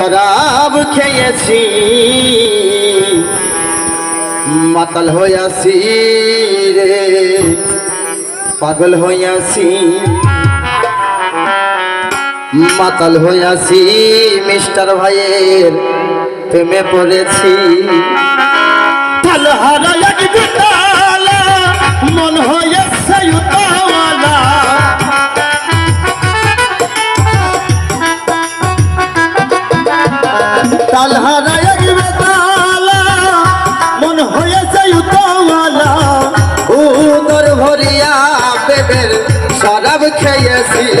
শরাব খেয়েছি, মাতাল হইয়াছি রে, পাগল হইয়াছি। মাতাল হইয়াছি, মিস্টার ভাইয়ের প্রেমে পড়েছি। তাহলে হারা KSE.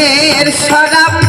প্রেমের সরাব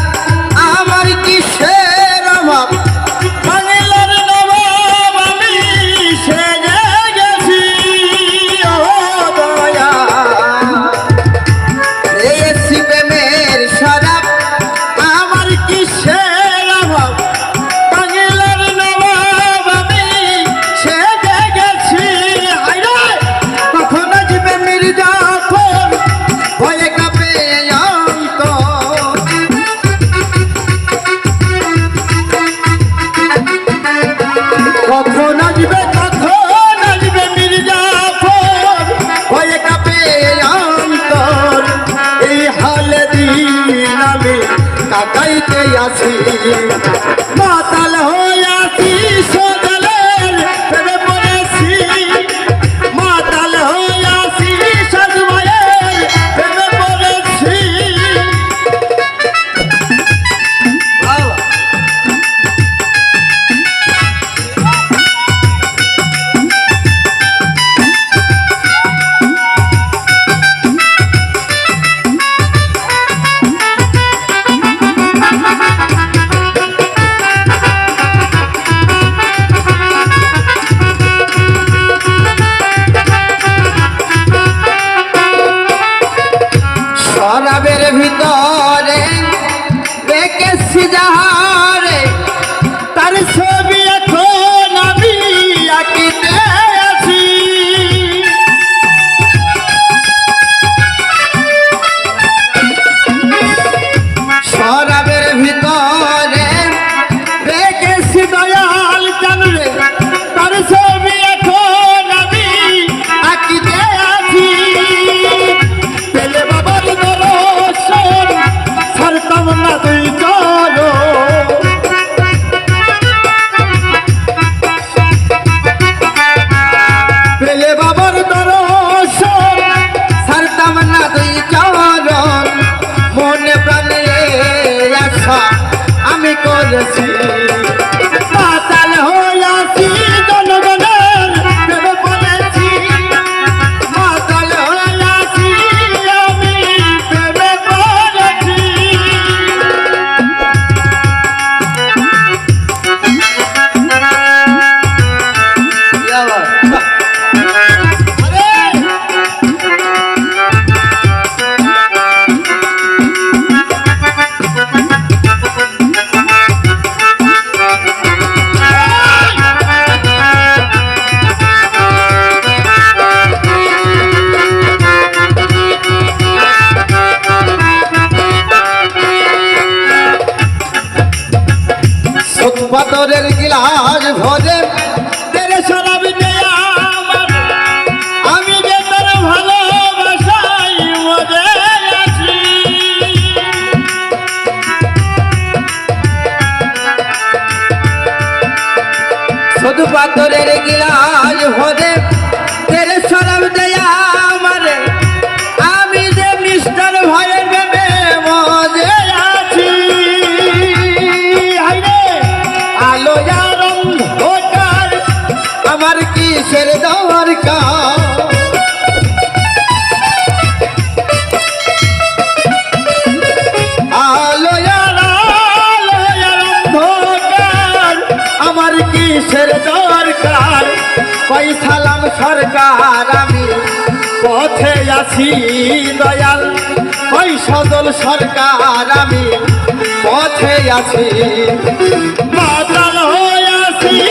আছি দয়াল জানবে তার ছবি এখন আমি আঁকিতে আছি। পেলে বাবার দর্শন ছাড়তাম না তুই চলো। পেলে বাবার দর্শন ছাড়তাম না তুই আমি করেছি। পাথরের গিলাস ভরে সরকার আমি পথে আছি দয়াল। ওই সদল সরকার আমি পথে আছি। বাদাল হয়ে আছি।